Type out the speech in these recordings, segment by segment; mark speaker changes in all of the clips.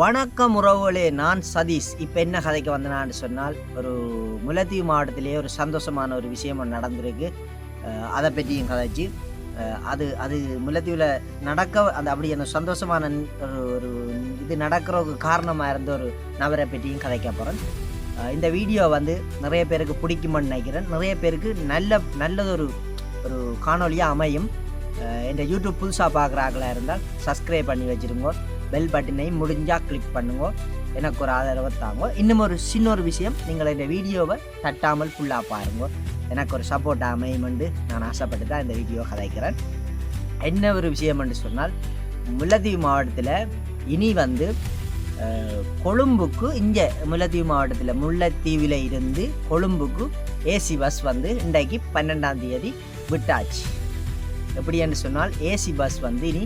Speaker 1: வணக்கம் உறவுகளே நான் சதீஷ். இப்போ என்ன கதைக்கு வந்தேனான்னு சொன்னால் ஒரு முலத்தீவு மாவட்டத்திலேயே ஒரு சந்தோஷமான ஒரு விஷயம் நடந்திருக்கு. அதை பற்றியும் கதைச்சு அது அது முலத்தீவில் நடக்க அந்த அப்படி அந்த சந்தோஷமான ஒரு ஒரு இது நடக்கிறதுக்கு காரணமாக இருந்த ஒரு நபரை பற்றியும் கதைக்க போகிறேன் இந்த வீடியோ வந்து நிறைய பேருக்கு பிடிக்குமென்னு நினைக்கிறேன். நிறைய பேருக்கு நல்ல நல்லதொரு ஒரு காணொலியாக அமையும். இந்த யூடியூப் புதுசாக பார்க்குறாங்களா இருந்தால் சப்ஸ்கிரைப் பண்ணி வச்சுருங்க. பெல் பட்டனை முடிஞ்சால் கிளிக் பண்ணுங்க. எனக்கு ஒரு ஆதரவை தாங்க. இன்னும் ஒரு சின்ன ஒரு விஷயம் நீங்கள் இந்த வீடியோவை தட்டாமல் ஃபுல்லாக பாருங்க. எனக்கு ஒரு சப்போர்ட் அமையுமெண்டு நான் ஆசைப்பட்டு தான் இந்த வீடியோ கதைக்கிறேன். என்ன ஒரு விஷயம் என்று சொன்னால் முல்லைத்தீவு மாவட்டத்தில் இனி வந்து கொழும்புக்கு இங்கே முல்லைத்தீவு மாவட்டத்தில் முல்லைத்தீவில் இருந்து கொழும்புக்கு ஏசி பஸ் வந்து இன்றைக்கு பன்னெண்டாம் தேதி விட்டாச்சு. எப்படி என்று சொன்னால் ஏசி பஸ் வந்து இனி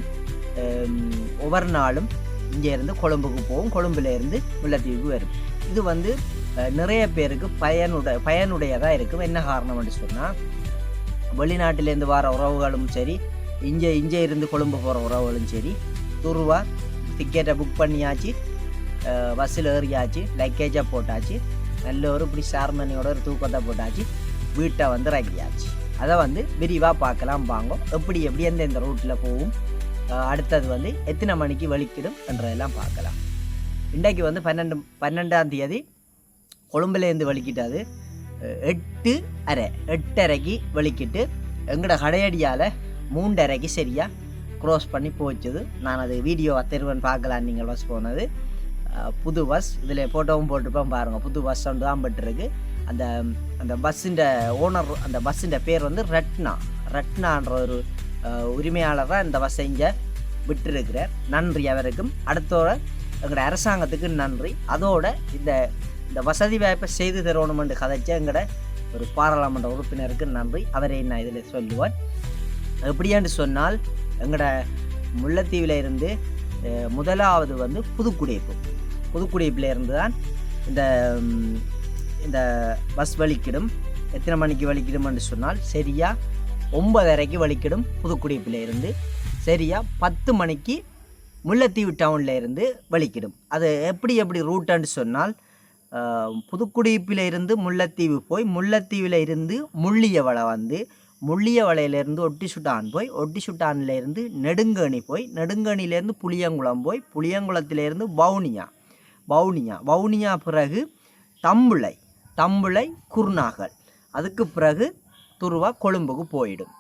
Speaker 1: ஒவ்வொரு நாளும் இங்கே இருந்து கொழும்புக்கு போகும். கொழும்புல இருந்து முல்லைத்தீவுக்கு வரும். இது வந்து நிறைய பேருக்கு பயனுட பயனுடையதாக இருக்கும். என்ன காரணம் சொன்னால் வெளிநாட்டிலேருந்து வர உறவுகளும் சரி இங்கே இங்கே இருந்து கொழும்பு போகிற உறவுகளும் சரி துருவா டிக்கெட்டை புக் பண்ணியாச்சு பஸ்ஸில் ஏறியாச்சு லக்கேஜை போட்டாச்சு நல்ல ஒரு இப்படி சார்மனியோட ஒரு தூக்கத்தை போட்டாச்சு வீட்டை வந்து இறங்கியாச்சு அதை வந்து விரிவாக பார்க்கலாம் வாங்க. எப்படி எப்படி எந்தெந்த ரூட்டில் போகும் அடுத்தது வந்து எத்தனை மணிக்கு வலிக்கிடும் என்றதெல்லாம் பார்க்கலாம். இன்றைக்கு வந்து பன்னெண்டு பன்னெண்டாம் தேதி கொழும்புலேருந்து வலிக்கிட்டாது. எட்டு அரை எட்டரைக்கு வலிக்கிட்டு எங்களோட கடையடியால் மூண்டரைக்கு சரியாக க்ரோஸ் பண்ணி போச்சுது. நான் அது வீடியோ தெருவன் பார்க்கலாம் நீங்கள் பஸ் போனது. புது பஸ் இதில் ஃபோட்டோவும் போட்டிருப்பேன் பாருங்கள் புது பஸ் ஒன்று தான் பட்டிருக்கு அந்த அந்த பஸ்ஸுண்ட ஓனர் அந்த பஸ்ஸுண்ட பேர் வந்து ரட்னா. ரட்னான்ற ஒரு உரிமையாளராக இந்த பஸ்ஸை இங்கே விட்டிருக்கிறார். நன்றி அவருக்கும். அடுத்தோட எங்களோட அரசாங்கத்துக்கு நன்றி. அதோட இந்த இந்த வசதி வாய்ப்பை செய்து தரணுமென்று கதைச்ச எங்களோட ஒரு பாராளுமன்ற உறுப்பினருக்கு நன்றி. அவரை நான் இதில் சொல்லுவேன். எப்படியான்னு சொன்னால் எங்களோட முல்லைத்தீவில் இருந்து முதலாவது வந்து புதுக்குடியிருப்பு புதுக்குடியிருப்பில் இருந்து தான் இந்த இந்த பஸ் வலிக்கிடும் எத்தனை மணிக்கு வலிக்கிடும்னு சொன்னால் சரியாக ஒன்பதரைக்கு வலிக்கிடும் புதுக்குடிப்பில் இருந்து சரியா? பத்து மணிக்கு முல்லைத்தீவு டவுனில் இருந்து வலிக்கிடும். அது எப்படி எப்படி ரூட்டுன்னு சொன்னால் புதுக்குடிப்பில் இருந்து முல்லைத்தீவு போய் முல்லைத்தீவில் இருந்து முள்ளியவளை வந்து முள்ளியவளையிலேருந்து ஒட்டி சுட்டான் போய் ஒட்டி இருந்து நெடுங்கணி போய் நெடுங்கணிலேருந்து புளியங்குளம் போய் புளியங்குளத்திலேருந்து வவுனியா வவுனியா. வவுனியா பிறகு தம்புளை தம்புளை குருநாகல் அதுக்கு பிறகு துருவா கொழும்புக்கு போயிடும்.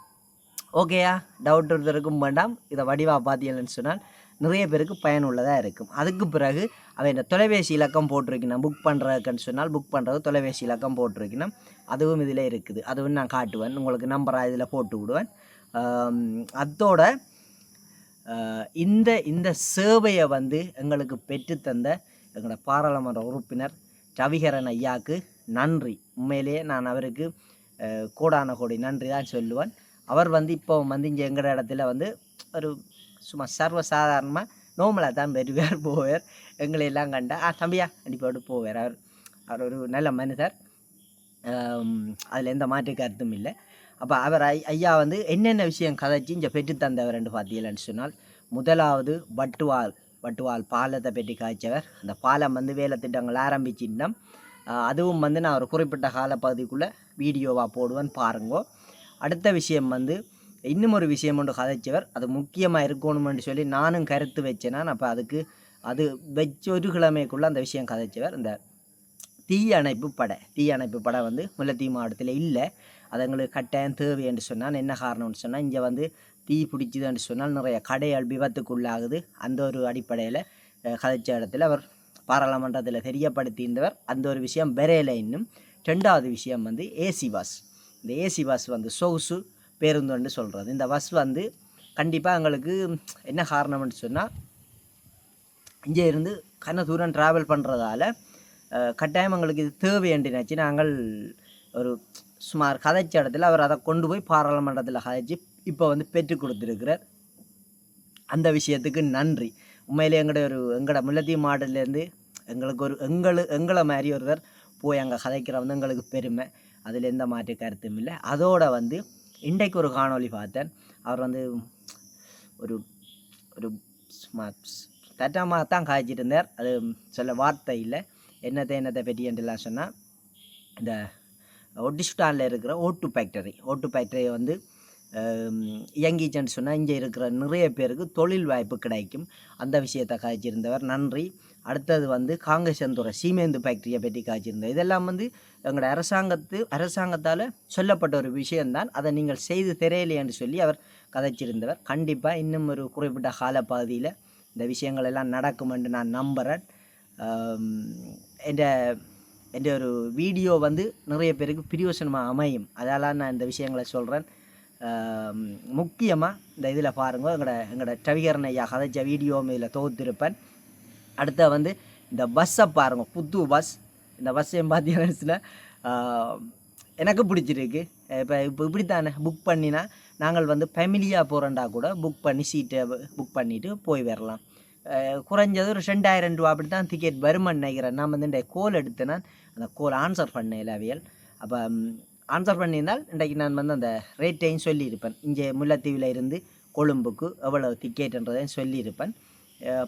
Speaker 1: ஓகேயா? டவுட் ஒருத்தருக்கும் வேண்டாம். இதை வடிவாக பார்த்தீங்கன்னு சொன்னால் நிறைய பேருக்கு பயனுள்ளதாக இருக்கும். அதுக்கு பிறகு அவன் இந்த தொலைபேசி இலக்கம் போட்டிருக்கணும். புக் பண்ணுறதுக்குன்னு சொன்னால் புக் பண்ணுறது தொலைபேசி இலக்கம் போட்டிருக்கணும். அதுவும் இதில் இருக்குது. அதுவும் நான் காட்டுவேன். உங்களுக்கு நம்பராக இதில் போட்டு விடுவேன். அதோட இந்த இந்த சேவையை வந்து எங்களுக்கு பெற்றுத்தந்த எங்களோட பாராளுமன்ற உறுப்பினர் ரவிகரன் ஐயாவுக்கு நன்றி. உண்மையிலேயே நான் அவருக்கு கோடான கோடி நன்றி தான் சொல்லுவேன். அவர் வந்து இப்போ வந்து இங்கே எங்களோட இடத்துல வந்து ஒரு சும்மா சர்வசாதாரணமாக நோமலாக தான் பெருவார் போவார். எங்களை எல்லாம் கண்டா ஆ தம்பியா அடிப்போடு போவார். அவர் அவர் ஒரு நல்ல மனிதர். அதில் எந்த மாற்று கருத்தும் இல்லை. அப்போ அவர் ஐ ஐயா வந்து என்னென்ன விஷயம் கதைச்சி இங்கே பெற்று தந்தவர்ன்னு பார்த்தீங்கன்னு சொன்னால் முதலாவது வட்டுவால் வட்டுவால் பாலத்தை பெட்டி காய்ச்சவர். அந்த பாலம் வந்து வேலை திட்டங்கள் ஆரம்பிச்சிருந்தோம் அதுவும் வந்து நான் ஒரு குறிப்பிட்ட காலப்பகுதிக்குள்ளே வீடியோவாக போடுவேன் பாருங்கோ. அடுத்த விஷயம் வந்து இன்னும் ஒரு விஷயம் ஒன்று கதைச்சவர் அது முக்கியமாக இருக்கணும்னு சொல்லி நானும் கருத்து வச்சேன்னா அப்போ அதுக்கு அது வச்சு ஒரு கிழமைக்குள்ளே அந்த விஷயம் கதைச்சவர் இந்த தீயணைப்பு படை. தீயணைப்பு படை வந்து முல்லைத்தீவு மாவட்டத்தில் இல்லை. அது எங்களுக்கு கட்டாயம் தேவைன்னு சொன்னால் என்ன காரணம்னு சொன்னால் இங்கே வந்து தீ பிடிச்சிதுன்னு சொன்னால் நிறைய கடைகள் விபத்துக்குள்ளாகுது. அந்த ஒரு அடிப்படையில் கதைச்ச இடத்துல அவர் பாராளுமன்றத்தில் தெரியப்படுத்தியிருந்தவர். அந்த ஒரு விஷயம் பெறையில இன்னும். ரெண்டாவது விஷயம் வந்து ஏசி பஸ் இந்த ஏசி பஸ் வந்து சொகுசு பேருந்துன்னு சொல்கிறது இந்த பஸ் வந்து கண்டிப்பாக எங்களுக்கு என்ன காரணம்னு சொன்னால் இங்கே இருந்து கன தூரம் ட்ராவல் பண்ணுறதால கட்டாயம் எங்களுக்கு இது தேவை நினச்சி நாங்கள் ஒரு சுமார் கதைச்ச இடத்துல அவர் அதை கொண்டு போய் பாராளுமன்றத்தில் கதைச்சி இப்போ வந்து பெற்று கொடுத்துருக்கிறார். அந்த விஷயத்துக்கு நன்றி. உண்மையிலே எங்களோட ஒரு எங்களோட முல்லத்தீவு மாவட்டத்துலேருந்து எங்களுக்கு ஒரு எங்களு எங்களை மாதிரி ஒருத்தர் போய் அங்கே கதைக்கிற எங்களுக்கு பெருமை. அதில் எந்த மாற்று கருத்தும் இல்லை. அதோடு வந்து இன்றைக்கு ஒரு காணொளி பார்த்தேன். அவர் வந்து ஒரு ஒரு தட்டமாக தான் காய்ச்சிட்டு இருந்தார் அது சொல்ல வார்த்தை இல்லை. என்னத்தை என்னத்தை பற்றி என்றெல்லாம் சொன்னால் இந்த ஒட்டிஸ்டானில் இருக்கிற ஓட்டு ஃபேக்டரி. ஓட்டு ஃபேக்டரியை வந்து ஹம், சொன்னால் இங்கே இருக்கிற நிறைய பேருக்கு தொழில் வாய்ப்பு கிடைக்கும். அந்த விஷயத்தை காய்ச்சிருந்தவர். நன்றி. அடுத்தது வந்து காங்கேசந்துறை சீமேந்து ஃபேக்டரியை பற்றி காய்ச்சிருந்தார் இதெல்லாம் வந்து எங்களோட அரசாங்கத்து அரசாங்கத்தால் சொல்லப்பட்ட ஒரு விஷயம்தான். அதை நீங்கள் செய்து தெரியலையென்று சொல்லி அவர் கதைச்சிருந்தவர். கண்டிப்பாக இன்னும் ஒரு குறிப்பிட்ட காலப்பகுதியில் இந்த விஷயங்கள் எல்லாம் நடக்கும் என்று நான் நம்புகிறேன் என்ற என்ற ஒரு வீடியோ வந்து நிறைய பேருக்கு பிரியோசனமாக அமையும். அதால் நான் இந்த விஷயங்களை சொல்கிறேன் முக்கியமாக இந்த இதில் பாருங்கள் எங்களோட எங்களோட டவிகரன் ஐயா கதைச்ச வீடியோவும் இதில் தொகுத்திருப்பேன். அடுத்த வந்து இந்த பஸ்ஸை பாருங்க புது பஸ். இந்த பஸ்ஸையும் பார்த்தீங்கன்னா எனக்கு பிடிச்சிருக்கு. இப்போ இப்போ இப்படி தானே புக் பண்ணினா நாங்கள் வந்து ஃபேமிலியாக போகிறண்டா கூட புக் பண்ணி சீட்டை புக் பண்ணிவிட்டு போய் வரலாம். குறைஞ்சது ஒரு ரெண்டாயிரம் ரூபா அப்படி தான் டிக்கெட் வருமான்னு நினைக்கிறேன். நான் வந்து இந்த கோல் எடுத்தேன்னா அந்த கோல் ஆன்சர் பண்ண இலவியல் அப்போ ஆன்சர் பண்ணியிருந்தால் இன்றைக்கு நான் வந்து அந்த ரேட்டையும் சொல்லியிருப்பேன். இங்கே முல்லைத்தீவில் இருந்து கொழும்புக்கு எவ்வளோ டிக்கெட்டுன்றதையும் சொல்லியிருப்பேன்.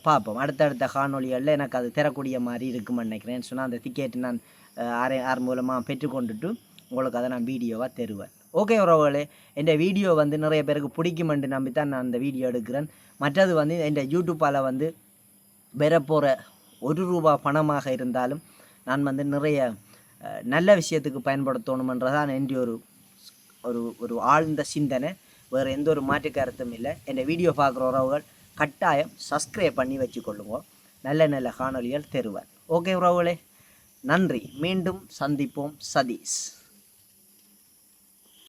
Speaker 1: பார்ப்போம். அடுத்தடுத்த காணொளிகளில் எனக்கு அது தரக்கூடிய மாதிரி இருக்குமென்னு நினைக்கிறேன். சொன்னால் அந்த டிக்கெட் நான் அஹ் ஆறு மூலமாக பெற்றுக்கொண்டுட்டு உங்களுக்கு அதை நான் வீடியோவாக தருவேன். ஓகே உறவுகளே இந்த வீடியோ வந்து நிறைய பேருக்கு பிடிக்குமென்று நம்பி தான் நான் இந்த வீடியோ எடுக்கிறேன். மற்றது வந்து இந்த யூடியூப்பால் வந்து பெறப்போகிற ஒரு ரூபா பணமாக இருந்தாலும் நான் வந்து நிறைய நல்ல விஷயத்துக்கு பயன்படுத்தணுமன்றதான் என்னுடைய ஒரு ஒரு ஒரு ஆழ்ந்த சிந்தனை. வேறு எந்த ஒரு மாற்று கருத்தும் இல்லை. என் வீடியோ பார்க்குற உறவுகள் கட்டாயம் சப்ஸ்கிரைப் பண்ணி வச்சுக்கொள்ளுங்க. நல்ல நல்ல காணொளிகள் தருவார் ஓகே உறவுகளே நன்றி. மீண்டும் சந்திப்போம். சதீஷ்.